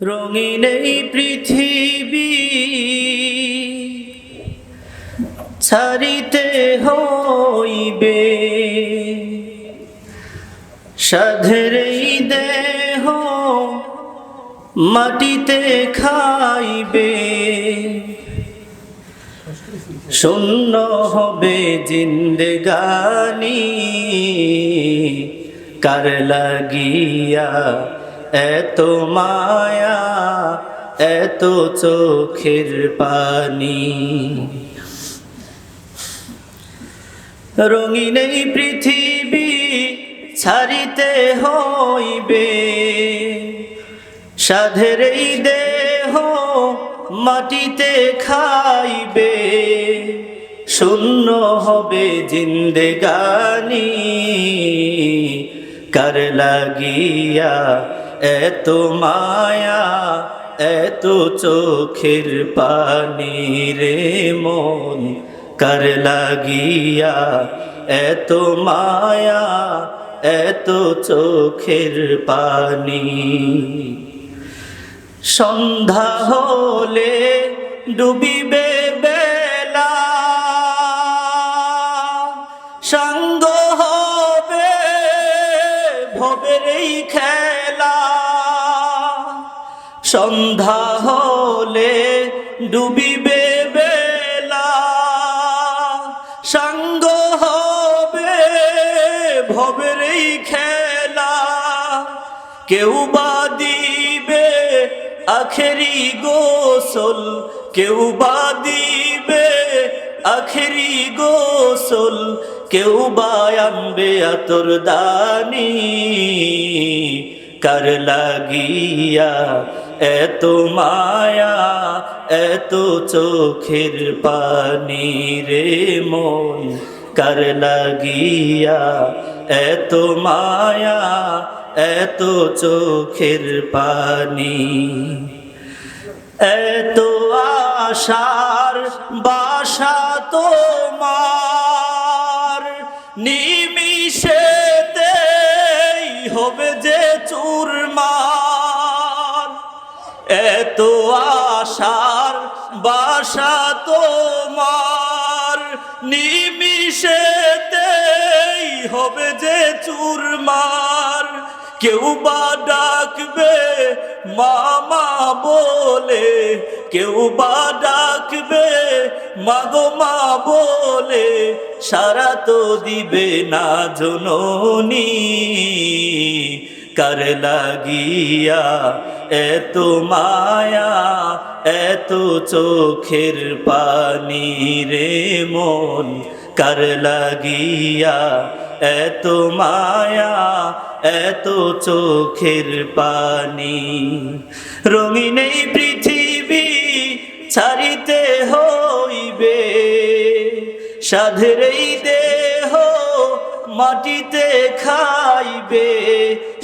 রঙিন এই পৃথিবী ছাড়িতে হইবে। সাধের দেহ মাটিতে খাইবে। শূন্য হবে জিন্দগানি কার লাগিয়া এত মায়া, এত চোখের পানি। রঙিন এই পৃথিবী ছাড়িতে হইবে। সাধের এই দেহ মাটিতে খাইবে। শূন্য হবে জিন্দেগানি। কার লাগিয়া এত মায়া, এত চোখের পানি রে মন, কার লাগিয়া এত মায়া, এত চোখের পানি। সন্ধ্যা হলে ডুবিবে বেলা হবে খেলা। সন্ধ্যা হলে ডুবিবে বেলা। সঙ্গ হবে ভবের এই খেলা। কেউ বা দিবে আখেরি গোসল, কেউ বা দিবে আখেরি গোসল, কেউ বা আনবে আতর দানি। কার লাগিয়া এত মায়া, এত চোখের পানি রে মন, কার লাগিয়া? এত মায়া, এত চোখের পানি। এত আশার বাসা তোমার এত আশার বাসা তোমার। নিমিশেতেই হবে যে চুরমার। কেউ বা ডাকবে মামা বলে, কেউ বা ডাকবে মাগো মা বলে, সারা তো দিবে না জননী। কার লাগিয়া এত মায়া এত চোখের পানি রে মন, কার লাগিয়া এত মায়া এত চোখের পানি। রঙিন পৃথিবী ছাড়িতে হইবে, সাধের দেহ মাটিতে খাইবে